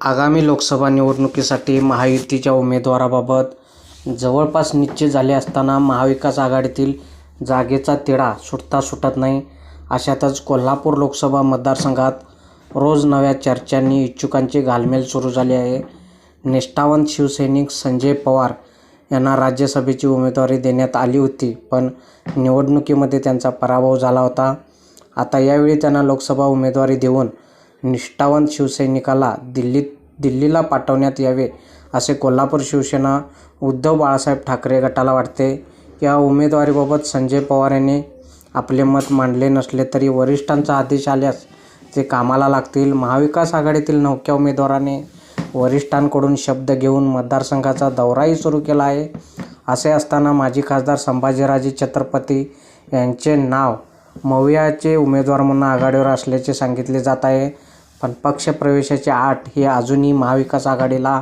आगामी लोकसभा निवडणुकीसाठी महायुतीच्या उमेदवाराबाबत जवळपास निश्चित झाले असताना महाविकास आघाडीतील जागेचा तिढा सुटता सुटत नाही. अशातच कोल्हापूर लोकसभा मतदारसंघात रोज नव्या चर्चांनी इच्छुकांची घालमेल सुरू झाली आहे. निष्ठावंत शिवसैनिक संजय पवार यांना राज्यसभेची उमेदवारी देण्यात आली होती पण निवडणुकीमध्ये त्यांचा पराभव झाला होता. आता यावेळी त्यांना लोकसभा उमेदवारी देऊन निष्ठावंत शिवसैनिकाला दिल्लीत दिल्लीला पाठवण्यात यावे असे कोल्हापूर शिवसेना उद्धव बाळासाहेब ठाकरे गटाला वाटते. या उमेदवारीबाबत संजय पवार यांनी आपले मत मांडले नसले तरी वरिष्ठांचा आदेश आल्यास ते कामाला लागतील. महाविकास आघाडीतील नवख्या उमेदवाराने वरिष्ठांकडून शब्द घेऊन मतदारसंघाचा दौराही सुरू केला आहे. असे असताना माजी खासदार संभाजीराजे छत्रपती यांचे नाव मवियाचे उमेदवार म्हणून आघाडीवर असल्याचे सांगितले जात आहे. पण पक्षप्रवेशाची आठ ही अजूनही महाविकास आघाडीला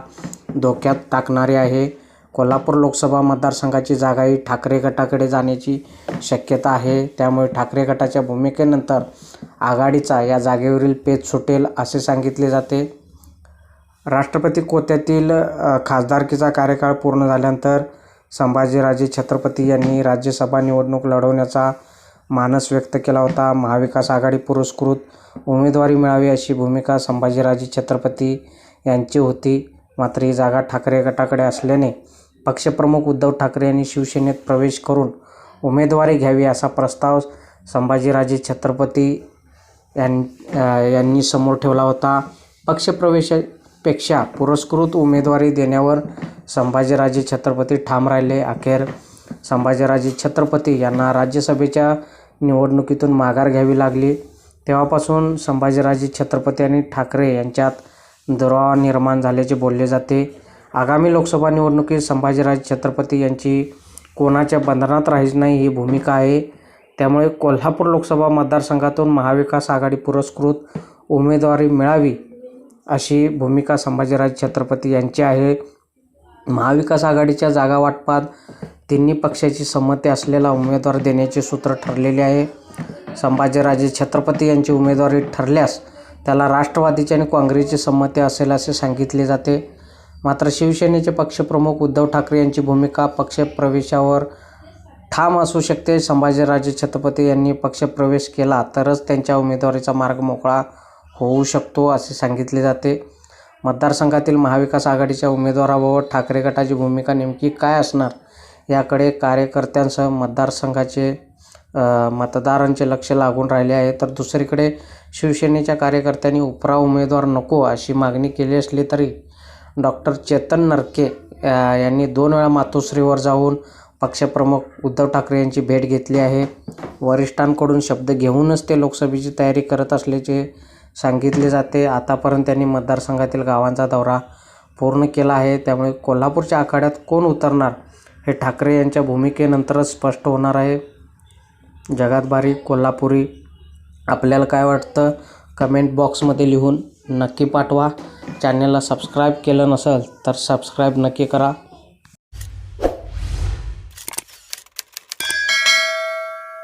धोक्यात टाकणारी आहे. कोल्हापूर लोकसभा मतदारसंघाची जागाही ठाकरे गटाकडे जाण्याची शक्यता आहे. त्यामुळे ठाकरे गटाच्या भूमिकेनंतर आघाडीचा या जागेवरील पेच सुटेल असे सांगितले जाते. राष्ट्रपती कोत्यातील खासदारकीचा कार्यकाळ पूर्ण झाल्यानंतर संभाजीराजे छत्रपती यांनी राज्यसभा निवडणूक लढवण्याचा मानस व्यक्त केला होता. महाविकास आघाडी पुरस्कृत उमेदवारी मिळावी अशी भूमिका संभाजीराजे छत्रपती यांची होती. मात्र ही जागा ठाकरे गटाकडे असल्याने पक्षप्रमुख उद्धव ठाकरे यांनी शिवसेनेत प्रवेश करून उमेदवारी घ्यावी असा प्रस्ताव संभाजीराजे छत्रपती यां यांनी समोर ठेवला होता. पक्षप्रवेशापेक्षा पुरस्कृत उमेदवारी देण्यावर संभाजीराजे छत्रपती ठाम राहिले. अखेर संभाजीराजे छत्रपती यांना राज्यसभेच्या निवडणुकीतून माघार घ्यावी लागली. तेव्हापासून संभाजीराजे छत्रपती आणि ठाकरे यांच्यात दुरावा निर्माण झाल्याचे बोलले जाते. आगामी लोकसभा निवडणुकीत संभाजीराजे छत्रपती यांची कोणाच्या बंधनात राहायची नाही ही भूमिका आहे. त्यामुळे कोल्हापूर लोकसभा मतदारसंघातून महाविकास आघाडी पुरस्कृत उमेदवारी मिळावी अशी भूमिका संभाजीराजे छत्रपती यांची आहे. महाविकास आघाडीच्या जागा वाटपात तिन्ही पक्षाची संमती असलेला उमेदवार देण्याचे सूत्र ठरलेले आहे. संभाजीराजे छत्रपती यांची उमेदवारी ठरल्यास त्याला राष्ट्रवादीची आणि काँग्रेसची संमती असेल असे सांगितले जाते. मात्र शिवसेनेचे पक्षप्रमुख उद्धव ठाकरे यांची भूमिका पक्षप्रवेशावर ठाम असू शकते. संभाजीराजे छत्रपती यांनी पक्षप्रवेश केला तरच त्यांच्या उमेदवारीचा मार्ग मोकळा होऊ शकतो असे सांगितले जाते. मतदारसंघातील महाविकास आघाडीच्या उमेदवाराबाबत ठाकरे गटाची भूमिका नेमकी काय असणार? याकडे कार्यकर्त्यांसह मतदारसंघाचे मतदारांचे लक्ष लागून राहिले आहे. तर दुसरीकडे शिवसेनेच्या कार्यकर्त्यांनी उपरा उमेदवार नको अशी मागणी केली असली तरी डॉक्टर चेतन नरके यांनी दोन वेळा मातोश्रीवर जाऊन पक्षप्रमुख उद्धव ठाकरे यांची भेट घेतली आहे. वरिष्ठांकडून शब्द घेऊनच ते लोकसभेची तयारी करत असल्याचे सांगितले जाते. आतापर्यंत त्यांनी मतदारसंघातील गावांचा दौरा पूर्ण केला आहे. त्यामुळे कोल्हापूरच्या आखाड्यात कोण उतरणार हे ठाकरे यांच्या भूमिकेनंतरच स्पष्ट होणार आहे. जगात भारी कोल्हापुरी. आपल्याला काय वाटतं? कमेंट बॉक्समध्ये लिहून नक्की पाठवा. चॅनलला सबस्क्राईब केलं नसेल तर सबस्क्राईब नक्की करा.